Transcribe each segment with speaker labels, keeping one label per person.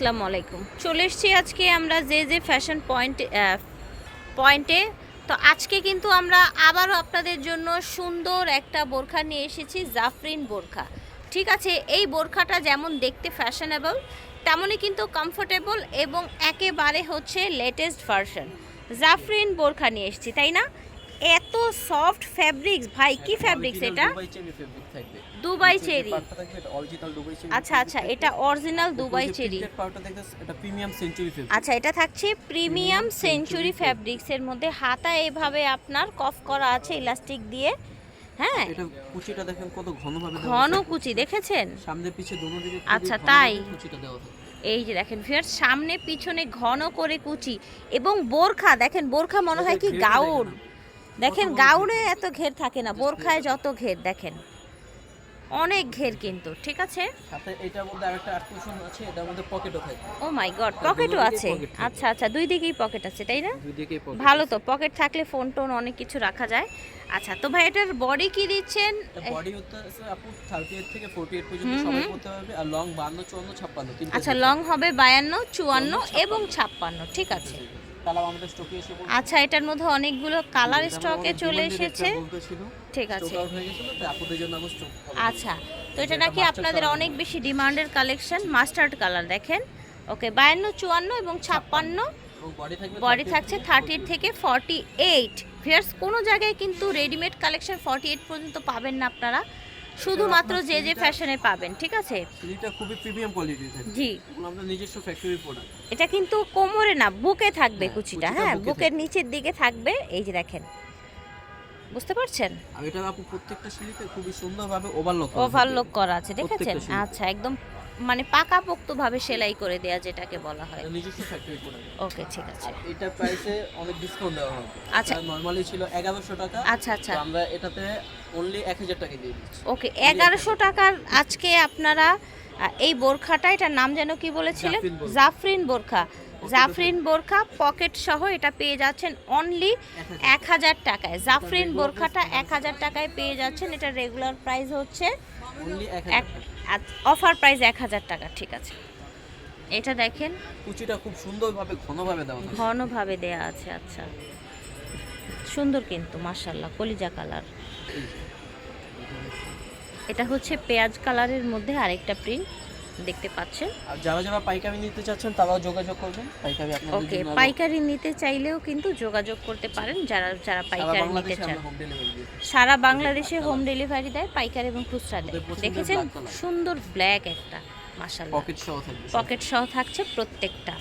Speaker 1: আসসালামু আলাইকুম। চলে এসেছি আজকে আমরা যে যে ফ্যাশন পয়েন্ট পয়েন্টে তো আজকে কিন্তু আমরা আবারও আপনাদের জন্য সুন্দর একটা বোরখা নিয়ে এসেছি, জাফরিন বোরখা। ঠিক আছে, এই বোরখাটা যেমন দেখতে ফ্যাশনেবল তেমনই কিন্তু কমফোর্টেবল এবং একেবারে হচ্ছে লেটেস্ট ভার্সন জাফরিন বোরখা নিয়ে এসেছি, তাই না? এত সফট ফ্যাব্রিক্স ভাই কি ফ্যাব্রিক্স এটা?
Speaker 2: দুবাই চেরি
Speaker 1: আচ্ছা আচ্ছা এটা অরিজিনাল দুবাই চেরি।
Speaker 2: এটা প্রিমিয়াম সেঞ্চুরি ফেব্রিক
Speaker 1: আচ্ছা এটা থাকছে প্রিমিয়াম সেঞ্চুরি
Speaker 2: Century
Speaker 1: ফ্যাব্রিক্সের মধ্যে। হাতা এভাবে আপনার কফ করা আছে ইলাস্টিক দিয়ে। হ্যাঁ?
Speaker 2: এটা কুচিটা দেখেন কত ঘন ভাবে
Speaker 1: ঘন কুচি দেখেছেন?
Speaker 2: সামনে পিছে দোনো দিকে
Speaker 1: আচ্ছা, তাই?
Speaker 2: কুচিটা দেওয়া
Speaker 1: এই যে দেখেন ফিয়ার সামনে পিছনে ঘন করে কুচি এবং বোরখা। দেখেন বোরখা মনে হয় কি গাউন। দেখেন গাউনে এত ঘের থাকে না বোরখায় যত ঘের দেখেন। অনেক ঘের কিন্তু ঠিক আছে?
Speaker 2: সাথে এটার মধ্যে আরেকটা আকর্ষণ আছে এটার মধ্যে পকেটও থাকে।
Speaker 1: ও মাই গড পকেটও আছে। আচ্ছা আচ্ছা দুই দিকেই পকেট আছে তাই না?
Speaker 2: দুই দিকেই পকেট
Speaker 1: ভালো তো পকেট থাকলে ফোন টোন অনেক কিছু রাখা যায়। আচ্ছা তো ভাই এটার বডি কি দিচ্ছেন?
Speaker 2: বডি হতে আছে আপু 38 থেকে 48 পর্যন্ত সবাই করতে পারবে আর লং 52 54 56
Speaker 1: আচ্ছা লং হবে বায়ান্ন চুয়ান্ন এবং ছাপ্পান্ন ঠিক আছে। আচ্ছা এটার মধ্যে অনেকগুলো কালার স্টকে চলে এসেছে। ঠিক আছে। আচ্ছা তো এটা নাকি আপনাদের অনেক বেশি ডিমান্ডের কালেকশন মাস্টার্ড কালার দেখেন। ওকে বায়ান্ন চুয়ান্ন এবং ছাপ্পান্ন।
Speaker 2: বডি থাকবে
Speaker 1: বডি
Speaker 2: 38
Speaker 1: থাকছে
Speaker 2: থেকে
Speaker 1: থার্টি থেকে ফর্টি এইট ভিয়ার্স কোনো জায়গায় কিন্তু রেডিমেড কালেকশন ফর্টি এইট পর্যন্ত পাবেন না আপনারা। শুধুমাত্র যে যে ফ্যাশনে পাবেন ঠিক আছে?
Speaker 2: সিলিটা খুবই প্রিমিয়াম কোয়ালিটির থাকে।
Speaker 1: জি।
Speaker 2: আমরা নিজস্ব ফ্যাক্টরি প্রোডাক্ট
Speaker 1: এটা কিন্তু কোমরে না বুকে থাকবে
Speaker 2: হ্যাঁ,
Speaker 1: কুচিটা হ্যাঁ? বুকের নিচের দিকে থাকবে এই যে দেখেন। বুঝতে পারছেন?
Speaker 2: আর এটা আপু প্রত্যেকটা সিলিতে খুবই সুন্দরভাবে ওভারলক
Speaker 1: ওভারলোক করা আছে দেখেছেন? আচ্ছা একদম মানে পাকাপোক্তভাবে সেলাই করে দেয়া যেটাকে বলা হয়।
Speaker 2: নিজস্ব ফ্যাক্টরি প্রোডাক্ট
Speaker 1: ওকে ঠিক আছে।
Speaker 2: এটা প্রাইসে অনেক ডিসকাউন্ট দেওয়া হবে।
Speaker 1: আচ্ছা।
Speaker 2: নরমালি ছিল 1100 টাকা।
Speaker 1: আচ্ছা আচ্ছা।
Speaker 2: আমরা এটাতে অনলি 1000 টাকা দিয়ে দিচ্ছি
Speaker 1: ওকে এগারোশো টাকার আজকে আপনারা এই বোরখাটা এটার নাম যেন কি বলেছিলেন?
Speaker 2: জাফরিন বোরখা।
Speaker 1: জাফরিন বোরখা। পকেট সহ এটা পেয়ে যাচ্ছেন অনলি এক হাজার টাকায়। জাফরিন বোরখাটা এক হাজার টাকায় পেয়ে যাচ্ছেন এটা রেগুলার প্রাইস হচ্ছে।
Speaker 2: অনলি
Speaker 1: এক
Speaker 2: 1000
Speaker 1: অফার প্রাইস এক হাজার টাকা ঠিক আছে। এটা দেখেন।
Speaker 2: কুচিটা খুব সুন্দরভাবে ঘনভাবে দেওয়া
Speaker 1: ঘনভাবে দেয়া আছে আচ্ছা। সুন্দর কিন্তু মার্শাল্লাহ কলিজা কালার। এটা হচ্ছে পেঁয়াজ কালারের মধ্যে আরেকটা প্রিন্ট দেখতে পাচ্ছেন?
Speaker 2: আর যারা যারা পাইকারি নিতে চাচ্ছেন তারাও যোগাযোগ করবেন। পাইকারি আপনাদের
Speaker 1: ওকে পাইকারি নিতে চাইলেও কিন্তু যোগাযোগ করতে পারেন যারা যারা পাইকারি নিতে চান। সারা বাংলাদেশে হোম ডেলিভারি দেয় পাইকারি এবং খুচরা দেয়। দেখেছেন? সুন্দর ব্ল্যাক একটা মাশাল্লাহ
Speaker 2: পকেট সহ থাকবে
Speaker 1: পকেট সহ থাকছে প্রত্যেকটা।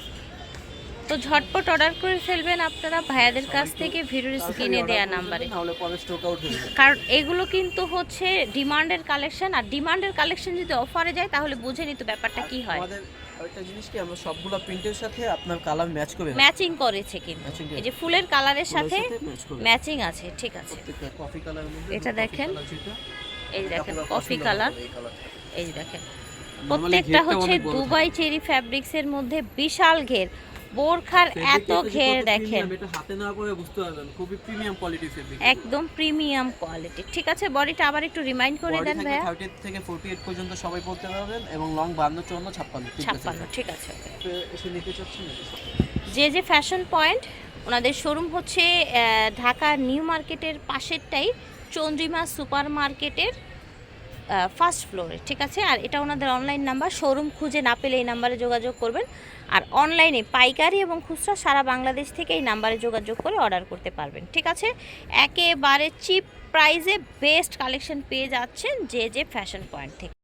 Speaker 1: তো ঝটপট অর্ডার করে ফেলবেন আপনারা ভাইয়াদের কাছ থেকে ভিডিওর স্ক্রিনে দেয়া নাম্বারে। কারণ এগুলো কিন্তু হচ্ছে ডিমান্ডের কালেকশন আর ডিমান্ডের কালেকশন যদি অফারে যায় তাহলে বুঝে নিতে ব্যাপারটা কি হয়।
Speaker 2: আরেকটা জিনিস কি আমরা সবগুলো প্রিন্টের সাথে আপনার কালার ম্যাচ করে
Speaker 1: ম্যাচিং করেছে কিন্তু। এই যে ফুলের কালারের সাথে ম্যাচিং আছে ঠিক আছে।
Speaker 2: কফি মধ্যে
Speaker 1: এটা দেখেন। এই দেখেন কফি কালার
Speaker 2: এই
Speaker 1: দেখেন। প্রত্যেকটা হচ্ছে। দুবাই চেরি ফ্যাব্রিক্সের মধ্যে বিশাল ঘের। বোরখার এত ঘের দেখেন।
Speaker 2: এটা হাতে না করে বুঝতে পারবেন খুবই প্রিমিয়াম কোয়ালিটি ফেব্রিক
Speaker 1: একদম প্রিমিয়াম কোয়ালিটি ঠিক আছে বডিটা আবার একটু রিমাইন্ড করে দেন ভাইয়া।
Speaker 2: 38 থেকে 48 পর্যন্ত সবাই পড়তে পারবেন এবং লং 52 54 56 ঠিক আছে।
Speaker 1: ঠিক আছে।
Speaker 2: এসে নিতে চাচ্ছেন
Speaker 1: যে যে ফ্যাশন পয়েন্ট ওনাদের শোরুম হচ্ছে ঢাকা নিউ মার্কেটের পাশেরটাই চন্দ্রিমা সুপার মার্কেটের ফার্স্ট ফ্লোরে ঠিক আছে? আর এটা ওনাদের অনলাইন নাম্বার শোরুম খুঁজে না পেলে এই নাম্বারে যোগাযোগ করবেন। আর অনলাইনে পাইকারি এবং খুচরা সারা বাংলাদেশ থেকে এই নাম্বারে যোগাযোগ করে অর্ডার করতে পারবেন, ঠিক আছে? একেবারে চিপ প্রাইজে বেস্ট কালেকশন পেয়ে যাচ্ছেন যে যে ফ্যাশন পয়েন্ট থেকে।